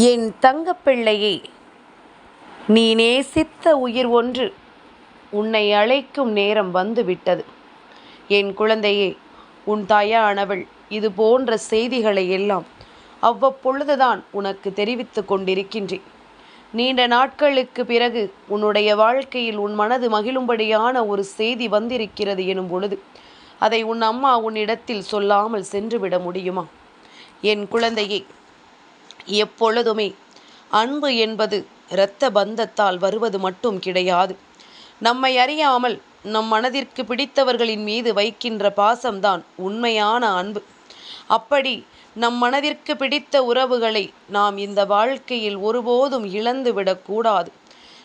என் தங்கப்பிள்ளையே நீ நேசித்த உயிர் ஒன்று உன்னை அழைக்கும் நேரம் வந்துவிட்டது. என் குழந்தையே உன் தாயானவள் இது போன்ற செய்திகளை எல்லாம் அவ்வப்பொழுதுதான் உனக்கு தெரிவித்து கொண்டிருக்கின்றேன். நீண்ட நாட்களுக்கு பிறகு உன்னுடைய வாழ்க்கையில் உன் மனது மகிழும்படியான ஒரு செய்தி வந்திருக்கிறது எனும் பொழுது அதை உன் அம்மா உன்னிடத்தில் சொல்லாமல் சென்றுவிட முடியுமா? என் குழந்தையை எப்பொழுதுமே. அன்பு என்பது இரத்த பந்தத்தால் வருவது மட்டும் கிடையாது. நம்மை அறியாமல் நம் மனதிற்கு பிடித்தவர்களின் மீது வைக்கின்ற பாசம்தான் உண்மையான அன்பு. அப்படி நம் மனதிற்கு பிடித்த உறவுகளை நாம் இந்த வாழ்க்கையில் ஒருபோதும் இழந்துவிடக்கூடாது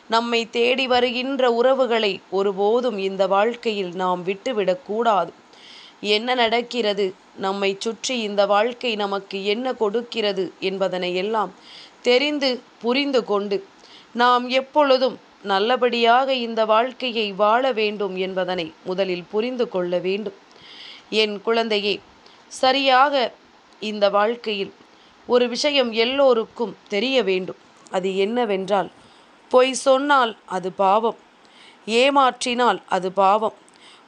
நம்மை தேடி வருகின்ற உறவுகளை ஒருபோதும் இந்த வாழ்க்கையில் நாம் விட்டுவிடக்கூடாது என்ன நடக்கிறது? நம்மை சுற்றி இந்த வாழ்க்கை நமக்கு என்ன கொடுக்கிறது என்பதனை எல்லாம் தெரிந்து புரிந்து கொண்டு நாம் எப்பொழுதும் நல்லபடியாக இந்த வாழ்க்கையை வாழ வேண்டும் என்பதனை முதலில் புரிந்து கொள்ள வேண்டும். என் குழந்தையே சரியாக இந்த வாழ்க்கையில் ஒரு விஷயம் எல்லோருக்கும் தெரிய வேண்டும். அது என்னவென்றால் பொய் சொன்னால் அது பாவம் ஏமாற்றினால் அது பாவம்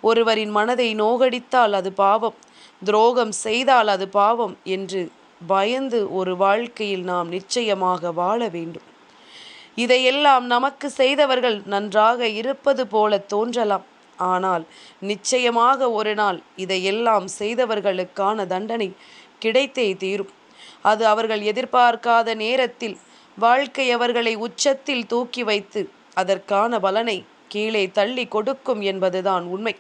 ஒருவரின் மனதை நோகடித்தால் அது பாவம் துரோகம் செய்தால் அது பாவம் என்று பயந்து ஒரு வாழ்க்கையில் நாம் நிச்சயமாக வாழ வேண்டும். இதையெல்லாம் நமக்கு செய்தவர்கள் நன்றாக இருப்பது போல தோன்றலாம். ஆனால் நிச்சயமாக ஒரு நாள் இதையெல்லாம் செய்தவர்களுக்கான தண்டனை கிடைத்தே தீரும். அது அவர்கள் எதிர்பார்க்காத நேரத்தில் வாழ்க்கை அவர்களை உச்சத்தில் தூக்கி வைத்து அதற்கான பலனை கீழே தள்ளி கொடுக்கும் என்பதுதான் உண்மை.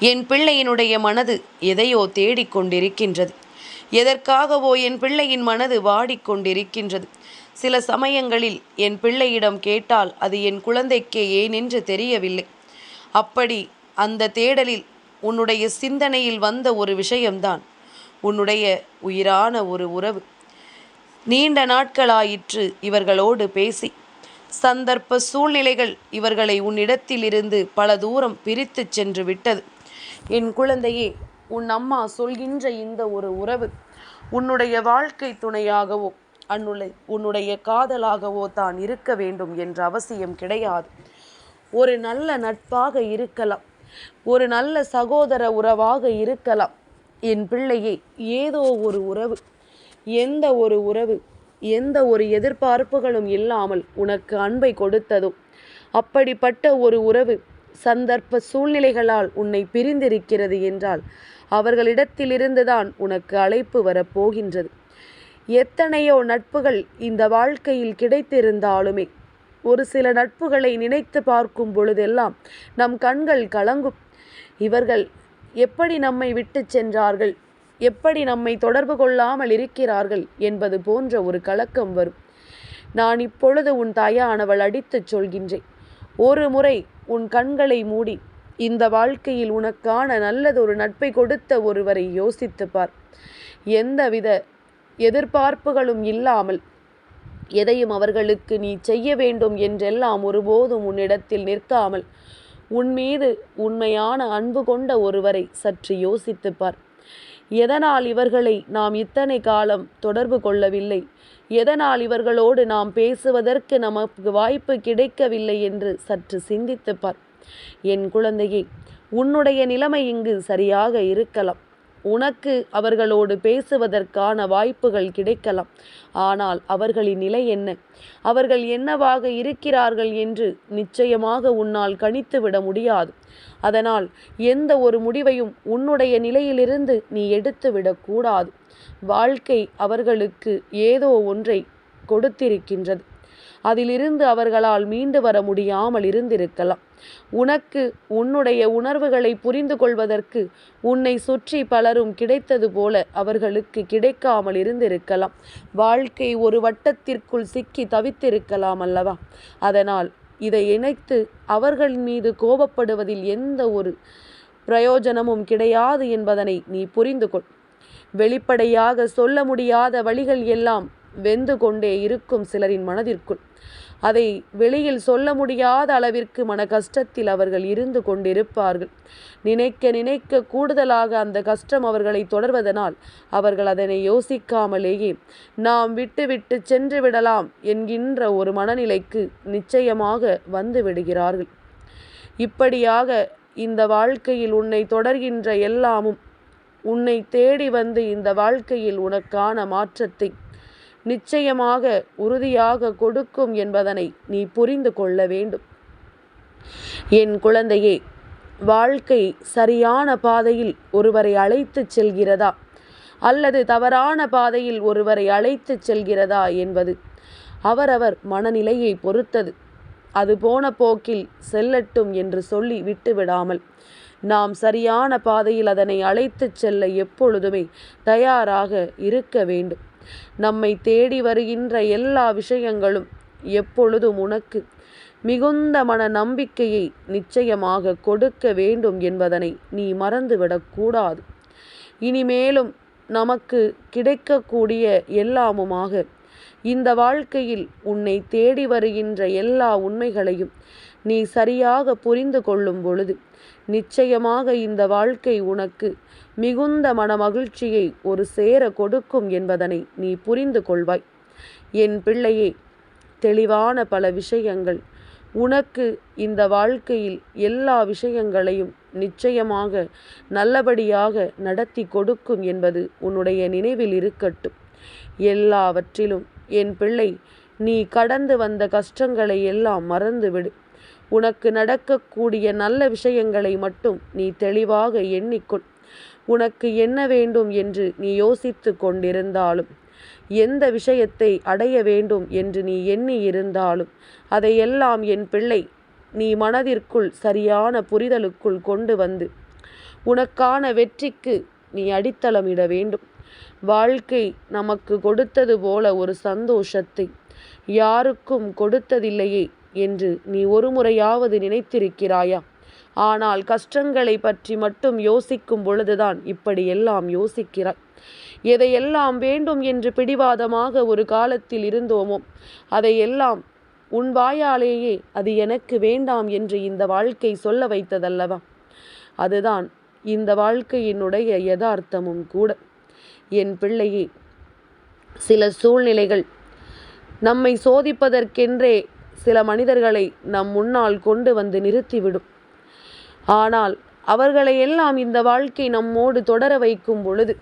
என் பிள்ளையினுடைய மனது எதையோ தேடிக்கொண்டிருக்கின்றது. எதற்காகவோ என் பிள்ளையின் மனது வாடிக்கொண்டிருக்கின்றது. சில சமயங்களில் என் பிள்ளையிடம் கேட்டால் அது என் குழந்தைக்கே ஏனென்று தெரியவில்லை. அப்படி அந்த தேடலில் உன்னுடைய சிந்தனையில் வந்த ஒரு விஷயம்தான் உன்னுடைய உயிரான ஒரு உறவு. நீண்ட நாட்களாயிற்று இவர்களோடு பேசி சந்தர்ப்ப சூழ்நிலைகள் இவர்களை உன்னிடத்திலிருந்து பல தூரம் பிரித்து சென்று விட்டது. என் குழந்தையே உன் அம்மா சொல்கின்ற இந்த ஒரு உறவு உன்னுடைய வாழ்க்கை துணையாகவோ அன்னுள்ள உன்னுடைய காதலாகவோ தான் இருக்க வேண்டும் என்ற அவசியம் கிடையாது. ஒரு நல்ல நட்பாக இருக்கலாம் ஒரு நல்ல சகோதர உறவாக இருக்கலாம். என் பிள்ளையே ஏதோ ஒரு உறவு எந்த ஒரு உறவு எந்த ஒரு எதிர்பார்ப்புகளும் இல்லாமல் உனக்கு அன்பை கொடுத்ததோ அப்படிப்பட்ட ஒரு உறவு சந்தர்ப்ப சூழ்நிலைகளால் உன்னை பிரிந்திருக்கிறது என்றால் அவர்களிடத்திலிருந்துதான் உனக்கு அழைப்பு வரப்போகின்றது. எத்தனையோ நட்புகள் இந்த வாழ்க்கையில் கிடைத்திருந்தாலுமே ஒரு சில நட்புகளை நினைத்து பார்க்கும் பொழுதெல்லாம் நம் கண்கள் கலங்கும். இவர்கள் எப்படி நம்மை விட்டு சென்றார்கள் எப்படி நம்மை தொடர்பு கொள்ளாமல் இருக்கிறார்கள் என்பது போன்ற ஒரு கலக்கம் வரும். நான் இப்பொழுது உன் தாயானவள் அடித்துச் சொல்கின்றேன். ஒரு முறை உன் கண்களை மூடி. இந்த வாழ்க்கையில் உனக்கான நல்லதொரு நட்பை கொடுத்த ஒருவரை யோசித்து பார். எந்தவித எதிர்பார்ப்புகளும் இல்லாமல் எதையும் அவர்களுக்கு நீ செய்ய வேண்டும் என்றெல்லாம் ஒருபோதும் உன்னிடத்தில் நிற்காமல் உன் மீது உண்மையான அன்பு கொண்ட ஒருவரை சற்று யோசித்துப்பார் எதனால் இவர்களை நாம் இத்தனை காலம் தொடர்பு கொள்ளவில்லை? எதனால் இவர்களோடு நாம் பேசுவதற்கு நமக்கு வாய்ப்பு கிடைக்கவில்லை என்று சற்று சிந்தித்துப்பார் என் குழந்தையே உன்னுடைய நிலைமை இங்கு சரியாக இருக்கலாம். உனக்கு அவர்களோடு பேசுவதற்கான வாய்ப்புகள் கிடைக்கலாம். ஆனால் அவர்களின் நிலை என்ன? அவர்கள் என்னவாக இருக்கிறார்கள் என்று நிச்சயமாக உன்னால் கணித்துவிட முடியாது. அதனால் எந்த ஒரு முடிவையும் உன்னுடைய நிலையிலிருந்து நீ எடுத்துவிடக்கூடாது வாழ்க்கை அவர்களுக்கு ஏதோ ஒன்றை கொடுத்திருக்கின்றது. அதிலிருந்து அவர்களால் மீண்டு வர முடியாமல் இருந்திருக்கலாம். உனக்கு உன்னுடைய உணர்வுகளை புரிந்து கொள்வதற்கு உன்னை சுற்றி பலரும் கிடைத்தது போல அவர்களுக்கு கிடைக்காமல் இருந்திருக்கலாம். வாழ்க்கை ஒரு வட்டத்திற்குள் சிக்கி தவித்திருக்கலாம் அல்லவா? அதனால் இதை இணைத்து அவர்கள் மீது கோபப்படுவதில் எந்த ஒரு பிரயோஜனமும் கிடையாது என்பதனை நீ புரிந்து கொள். வெளிப்படையாக சொல்ல முடியாத வழிகள் எல்லாம் வெந்து கொண்டே இருக்கும் சிலரின் மனதிற்குள். அதை வெளியில் சொல்ல முடியாத அளவிற்கு மன கஷ்டத்தில் அவர்கள் இருந்து கொண்டிருப்பார்கள். நினைக்க நினைக்க கூடுதலாக அந்த கஷ்டம் அவர்களை தொடர்வதனால் அவர்கள் அதனை யோசிக்காமலேயே நாம் விட்டுவிட்டு சென்று விடலாம் என்கின்ற ஒரு மனநிலைக்கு நிச்சயமாக வந்து விடுகிறார்கள். இப்படியாக இந்த வாழ்க்கையில் உன்னை தொடர்கின்ற எல்லாமும் உன்னை தேடி வந்து இந்த வாழ்க்கையில் உனக்கான மாற்றத்தை நிச்சயமாக உறுதியாக கொடுக்கும் என்பதனை நீ புரிந்து கொள்ள வேண்டும். என் குழந்தையே வாழ்க்கை சரியான பாதையில் ஒருவரை அழைத்துச் செல்கிறதா? அல்லது தவறான பாதையில் ஒருவரை அழைத்துச் செல்கிறதா என்பது அவரவர் மனநிலையை பொறுத்தது. அது போன போக்கில் செல்லட்டும் என்று சொல்லி விட்டுவிடாமல் நாம் சரியான பாதையில் அதனை அழைத்துச் செல்ல எப்பொழுதுமே தயாராக இருக்க வேண்டும். நம்மை தேடி வருகின்ற எல்லா விஷயங்களும் எப்பொழுதும் உனக்கு மிகுந்த மன நம்பிக்கையை நிச்சயமாக கொடுக்க வேண்டும் என்பதனை நீ மறந்துவிடக்கூடாது இனிமேலும் நமக்கு கிடைக்கக்கூடிய எல்லாமுமாக இந்த வாழ்க்கையில் உன்னை தேடி வருகின்ற எல்லா உண்மைகளையும் நீ சரியாக புரிந்து கொள்ளும் பொழுது நிச்சயமாக இந்த வாழ்க்கை உனக்கு மிகுந்த மனமகிழ்ச்சியை ஒரு சேர கொடுக்கும் என்பதனை நீ புரிந்து கொள்வாய். என் பிள்ளையே தெளிவான பல விஷயங்கள். உனக்கு இந்த வாழ்க்கையில் எல்லா விஷயங்களையும் நிச்சயமாக நல்லபடியாக நடத்தி கொடுக்கும் என்பது உன்னுடைய நினைவில் இருக்கட்டும். எல்லாவற்றிலும் என் பிள்ளை நீ கடந்து வந்த கஷ்டங்களை எல்லாம் மறந்துவிடு. உனக்கு நடக்கக்கூடிய நல்ல விஷயங்களை மட்டும் நீ தெளிவாக எண்ணிக்கொள். உனக்கு என்ன வேண்டும் என்று நீ யோசித்து கொண்டிருந்தாலும் எந்த விஷயத்தை அடைய வேண்டும் என்று நீ எண்ணி இருந்தாலும் அதையெல்லாம் என் பிள்ளை நீ மனதிற்குள் சரியான புரிதலுக்குள் கொண்டு வந்து உனக்கான வெற்றிக்கு நீ அடித்தளமிட வேண்டும். வாழ்க்கை நமக்கு கொடுத்தது போல ஒரு சந்தோஷத்தை யாருக்கும் கொடுத்ததில்லையே. என்று நீ ஒரு முறையாவது நினைத்திருக்கிறாயா? ஆனால் கஷ்டங்களை பற்றி மட்டும் யோசிக்கும் பொழுதுதான் இப்படி எல்லாம் யோசிக்கிறாய். எதையெல்லாம் வேண்டும் என்று பிடிவாதமாக ஒரு காலத்தில் இருந்தோமோ அதையெல்லாம் உன் வாயாலேயே அது எனக்கு வேண்டாம் என்று இந்த வாழ்க்கை சொல்ல வைத்ததல்லவா? அதுதான் இந்த வாழ்க்கையினுடைய யதார்த்தமும் கூட. என் பிள்ளையே சில சூழ்நிலைகள் நம்மை சோதிப்பதற்கென்றே சில மனிதர்களை நம் முன்னால் கொண்டு வந்து நிறுத்திவிடும். ஆனால் அவர்களை எல்லாம் இந்த வாழ்க்கை நம்மோடு தொடர வைக்கும் பொழுது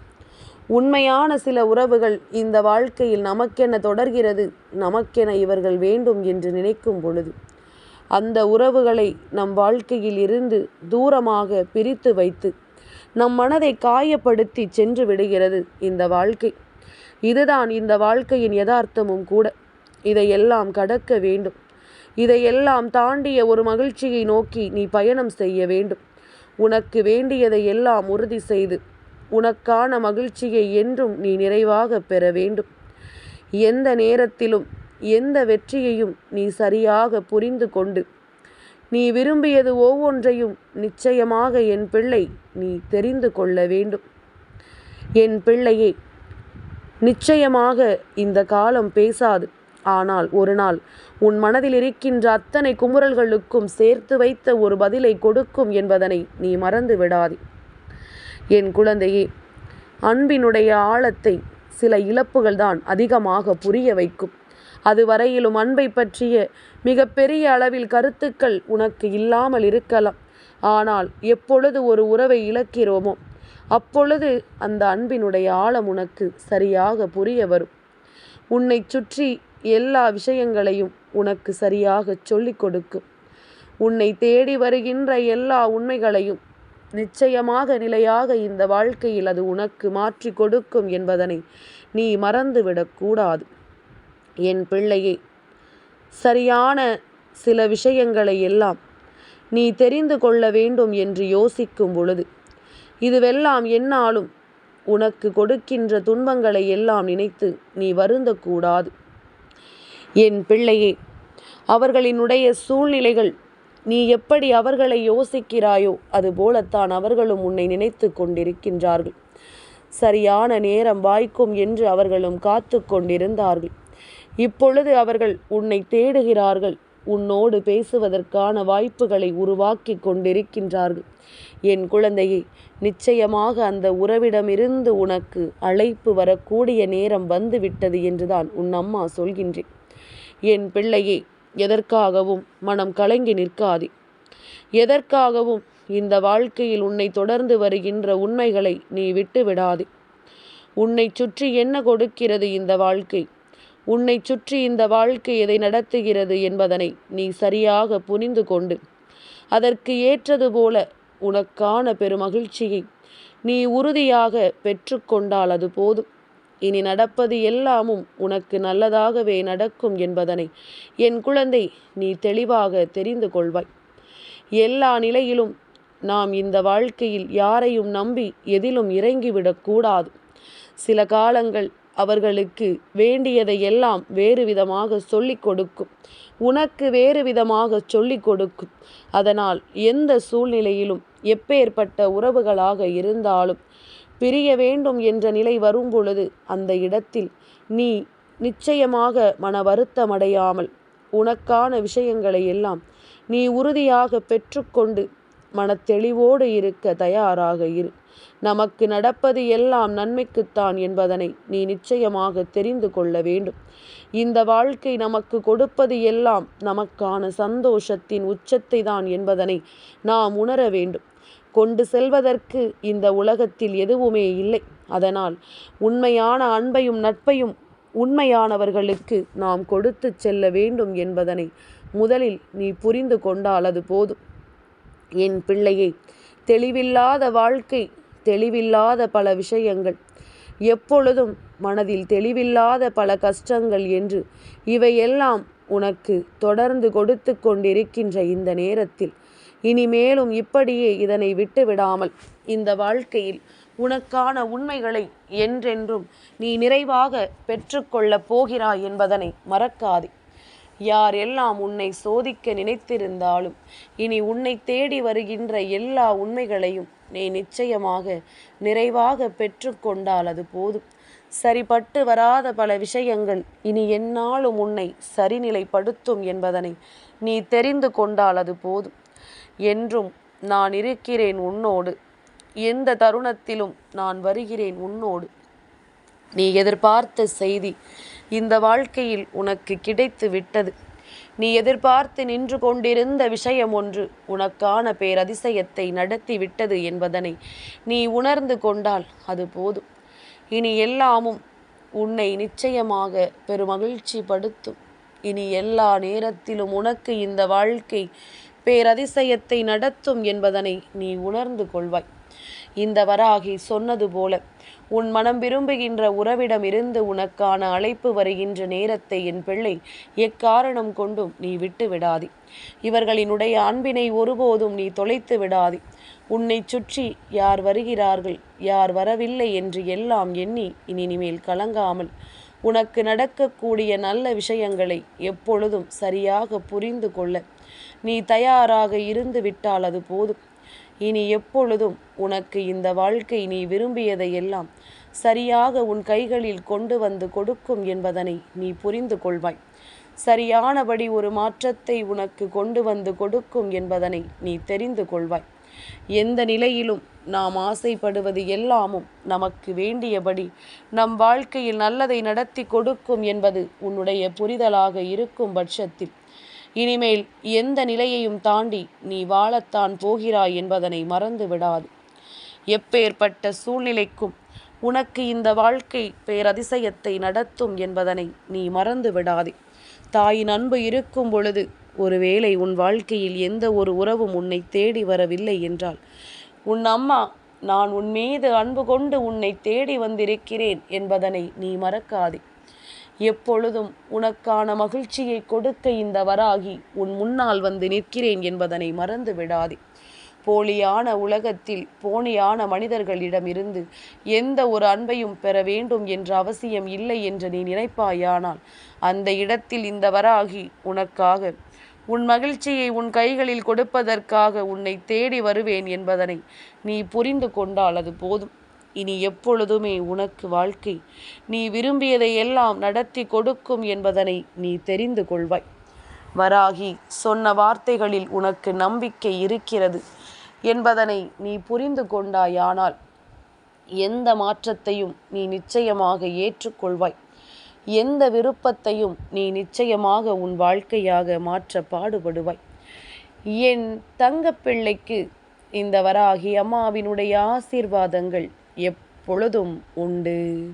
உண்மையான சில உறவுகள் இந்த வாழ்க்கையில் நமக்கென தொடர்கிறது நமக்கென இவர்கள் வேண்டும் என்று நினைக்கும் பொழுது அந்த உறவுகளை நம் வாழ்க்கையில் இருந்து தூரமாக பிரித்து வைத்து நம் மனதை காயப்படுத்தி சென்று விடுகிறது இந்த வாழ்க்கை. இதுதான் இந்த வாழ்க்கையின் யதார்த்தமும் கூட. இதையெல்லாம் கடக்க வேண்டும். இதையெல்லாம் தாண்டிய ஒரு மகிழ்ச்சியை நோக்கி நீ பயணம் செய்ய வேண்டும். உனக்கு வேண்டியதை எல்லாம் உறுதி செய்து உனக்கான மகிழ்ச்சியை என்றும் நீ நிறைவாக பெற வேண்டும். எந்த நேரத்திலும் எந்த வெற்றியையும் நீ சரியாக புரிந்து கொண்டு நீ விரும்பியது ஒவ்வொன்றையும் நிச்சயமாக என் பிள்ளை நீ தெரிந்து கொள்ள வேண்டும். என் பிள்ளையே நிச்சயமாக இந்த காலம் பேசாது. ஆனால் ஒரு நாள் உன் மனதில் இருக்கின்ற அத்தனை குமுறல்களுக்கும் சேர்த்து வைத்த ஒரு பதிலை கொடுக்கும் என்பதனை நீ மறந்து விடாதே. என் குழந்தையே அன்பினுடைய ஆழத்தை சில இழப்புகள் தான் அதிகமாக புரிய வைக்கும். அதுவரையிலும் அன்பை பற்றிய மிக பெரிய அளவில் கருத்துக்கள் உனக்கு இல்லாமல் இருக்கலாம். ஆனால் எப்பொழுது ஒரு உறவை இழக்கிறோமோ அப்பொழுது அந்த அன்பினுடைய ஆழம் உனக்கு சரியாக புரிய வரும். உன்னை சுற்றி எல்லா விஷயங்களையும் உனக்கு சரியாக சொல்லிக் கொடுக்கும் உன்னை தேடி வருகின்ற எல்லா உண்மைகளையும் நிச்சயமாக நிலையாக இந்த வாழ்க்கையில் அது உனக்கு மாற்றி கொடுக்கும் என்பதனை நீ மறந்துவிடக்கூடாது என் பிள்ளையே சரியான சில விஷயங்களை எல்லாம் நீ தெரிந்து கொள்ள வேண்டும் என்று யோசிக்கும் பொழுது இதுவெல்லாம் என்னாலும் உனக்கு கொடுக்கின்ற துன்பங்களை எல்லாம் நினைத்து நீ வருந்தக்கூடாது என் பிள்ளையே அவர்களினுடைய சூழ்நிலைகள் நீ எப்படி அவர்களை யோசிக்கிறாயோ அதுபோலத்தான் அவர்களும் உன்னை நினைத்து கொண்டிருக்கின்றார்கள். சரியான நேரம் வாய்க்கும் என்று அவர்களும் காத்து கொண்டிருந்தார்கள். இப்பொழுது அவர்கள் உன்னை தேடுகிறார்கள். உன்னோடு பேசுவதற்கான வாய்ப்புகளை உருவாக்கி கொண்டிருக்கின்றார்கள். என் குழந்தையை நிச்சயமாக அந்த உறவிடமிருந்து உனக்கு அழைப்பு வரக்கூடிய நேரம் வந்துவிட்டது என்றுதான் உன் அம்மா சொல்கின்றேன் என் பிள்ளையே எதற்காகவும் மனம் கலங்கி நிற்காதே. எதற்காகவும் இந்த வாழ்க்கையில் உன்னை தொடர்ந்து வருகின்ற உண்மைகளை நீ விட்டு விடாதே உன்னை சுற்றி என்ன கொடுக்கிறது இந்த வாழ்க்கை? உன்னை சுற்றி இந்த வாழ்க்கை எதை நடத்துகிறது என்பதனை நீ சரியாக புரிந்து கொண்டு அதற்கு ஏற்றது போல உனக்கான பெருமகிழ்ச்சியை நீ உறுதியாக பெற்றுக்கொண்டால் அது போதும். இனி நடப்பது எல்லாமும் உனக்கு நல்லதாகவே நடக்கும் என்பதனை என் குழந்தை நீ தெளிவாக தெரிந்து கொள்வாய். எல்லா நிலையிலும் நாம் இந்த வாழ்க்கையில் யாரையும் நம்பி எதிலும் இறங்கிவிடக்கூடாது சில காலங்கள் அவர்களுக்கு வேண்டியதை எல்லாம் வேறு விதமாக சொல்லிக் கொடுக்கும். உனக்கு வேறு விதமாக சொல்லிக் கொடுக்கும். அதனால் எந்த சூழ்நிலையிலும் எப்பேற்பட்ட உறவுகளாக இருந்தாலும் பிரிய வேண்டும் என்ற நிலை வரும்பொழுது அந்த இடத்தில் நீ நிச்சயமாக மன வருத்தமடையாமல் உனக்கான விஷயங்களை எல்லாம் நீ உறுதியாக பெற்றுக்கொண்டு மனத்தெளிவோடு இருக்க தயாராக இரு. நமக்கு நடப்பது எல்லாம் நன்மைக்குத்தான் என்பதனை நீ நிச்சயமாக தெரிந்து கொள்ள வேண்டும். இந்த வாழ்க்கை நமக்கு கொடுப்பது எல்லாம் நமக்கான சந்தோஷத்தின் உச்சத்தை தான் என்பதனை நாம் உணர வேண்டும். கொண்டு செல்வதற்கு இந்த உலகத்தில் எதுவுமே இல்லை. அதனால் உண்மையான அன்பையும் நட்பையும் உண்மையானவர்களுக்கு நாம் கொடுத்து செல்ல வேண்டும் என்பதனை முதலில் நீ புரிந்து கொண்டால் அது போதும். என் பிள்ளையை தெளிவில்லாத வாழ்க்கை தெளிவில்லாத பல விஷயங்கள் எப்பொழுதும் மனதில் தெளிவில்லாத பல கஷ்டங்கள் என்று இவையெல்லாம் உனக்கு தொடர்ந்து கொடுத்து கொண்டிருக்கின்ற இந்த நேரத்தில் இனிமேலும் இப்படியே இதனை விட்டு விடாமல் இந்த வாழ்க்கையில் உனக்கான உண்மைகளை என்றென்றும் நீ நிறைவாக பெற்றுக்கொள்ளப் போகிறாய் என்பதனை மறக்காதே. யார் எல்லாம் உன்னை சோதிக்க நினைத்திருந்தாலும் இனி உன்னை தேடி வருகின்ற எல்லா உண்மைகளையும் நீ நிச்சயமாக நிறைவாக பெற்றுக்கொண்டால் அது போதும். சரிபட்டு வராத பல விஷயங்கள் இனி என்னாலும் உன்னை சரிநிலைப்படுத்தும் என்பதனை நீ தெரிந்து கொண்டால் அது போதும். என்றும் நான் இருக்கிறேன் உன்னோடு. எந்த தருணத்திலும் நான் வருகிறேன் உன்னோடு. நீ எதிர்பார்த்த செய்தி இந்த வாழ்க்கையில் உனக்கு கிடைத்து விட்டது. நீ எதிர்பார்த்து நின்று கொண்டிருந்த விஷயம் ஒன்று உனக்கான பேரதிசயத்தை நடத்தி விட்டது என்பதனை நீ உணர்ந்து கொண்டால் அது போதும். இனி எல்லாமும் உன்னை நிச்சயமாக பெருமகிழ்ச்சி படுத்தும் இனி எல்லா நேரத்திலும் உனக்கு இந்த வாழ்க்கை பேரதிசயத்தை நடத்தும் என்பதனை நீ உணர்ந்து கொள்வாய். இந்த வராகி சொன்னது போல உன் மனம் விரும்புகின்ற உறவிடம் இருந்து உனக்கான அழைப்பு வருகின்ற நேரத்தை என் பிள்ளை எக்காரணம் கொண்டும் நீ விட்டு விடாதி. இவர்களினுடைய அன்பினை ஒருபோதும் நீ தொலைத்து விடாதி. உன்னை சுற்றி யார் வருகிறார்கள் யார் வரவில்லை என்று எல்லாம் எண்ணி இனிமேல் கலங்காமல் உனக்கு நடக்கக்கூடிய நல்ல விஷயங்களை எப்பொழுதும் சரியாக புரிந்து கொள்ள. நீ தயாராக இருந்து விட்டால் அது போதும். இனி எப்பொழுதும் உனக்கு இந்த வாழ்க்கை நீ விரும்பியதை எல்லாம் சரியாக உன் கைகளில் கொண்டு வந்து கொடுக்கும் என்பதனை நீ புரிந்து கொள்வாய். சரியானபடி ஒரு மாற்றத்தை உனக்கு கொண்டு வந்து கொடுக்கும் என்பதனை நீ தெரிந்து கொள்வாய். எந்த நிலையிலும் நாம் ஆசைப்படுவது எல்லாமும் நமக்கு வேண்டியபடி. நம் வாழ்க்கையில் நல்லதை நடத்தி கொடுக்கும் என்பது உன்னுடைய புரிதலாக இருக்கும் பட்சத்தில். இனிமேல் எந்த நிலையையும் தாண்டி நீ வாழத்தான் போகிறாய் என்பதனை மறந்து விடாது. எப்பேற்பட்ட சூழ்நிலைக்கும் உனக்கு இந்த வாழ்க்கை பேரதிசயத்தை நடத்தும் என்பதனை நீ மறந்து விடாதே. தாயின் அன்பு இருக்கும் பொழுது ஒருவேளை உன் வாழ்க்கையில் எந்த ஒரு உறவும் உன்னை தேடி வரவில்லை என்றால் உன் அம்மா நான் உன் மீது அன்பு கொண்டு உன்னை தேடி வந்திருக்கிறேன் என்பதனை நீ மறக்காதே. எப்பொழுதும் உனக்கான மகிழ்ச்சியை கொடுக்க இந்த வராகி உன் முன்னால் வந்து நிற்கிறேன் என்பதனை மறந்து விடாதே. போலியான உலகத்தில் போனியான மனிதர்களிடமிருந்து எந்த ஒரு அன்பையும் பெற வேண்டும் என்ற அவசியம் இல்லை என்று நீ நினைப்பாயானால் அந்த இடத்தில் இந்த வராகி உனக்காக உன் மகிழ்ச்சியை உன் கைகளில் கொடுப்பதற்காக உன்னை தேடி வருவேன் என்பதனை நீ புரிந்து கொண்டால் அது போதும். இனி எப்பொழுதுமே உனக்கு வாழ்க்கை நீ விரும்பியதை எல்லாம் நடத்தி கொடுக்கும் என்பதனை நீ தெரிந்து கொள்வாய். வராகி சொன்ன வார்த்தைகளில் உனக்கு நம்பிக்கை இருக்கிறது என்பதனை நீ புரிந்து கொண்டாயானால் எந்த மாற்றத்தையும் நீ நிச்சயமாக ஏற்றுக்கொள்வாய். எந்த விருப்பத்தையும் நீ நிச்சயமாக உன் வாழ்க்கையாக மாற்ற பாடுபடுவாய். என் தங்கப்பிள்ளைக்கு இந்த வராகி அம்மாவினுடைய ஆசீர்வாதங்கள் எப்பொழுதும் உண்டு.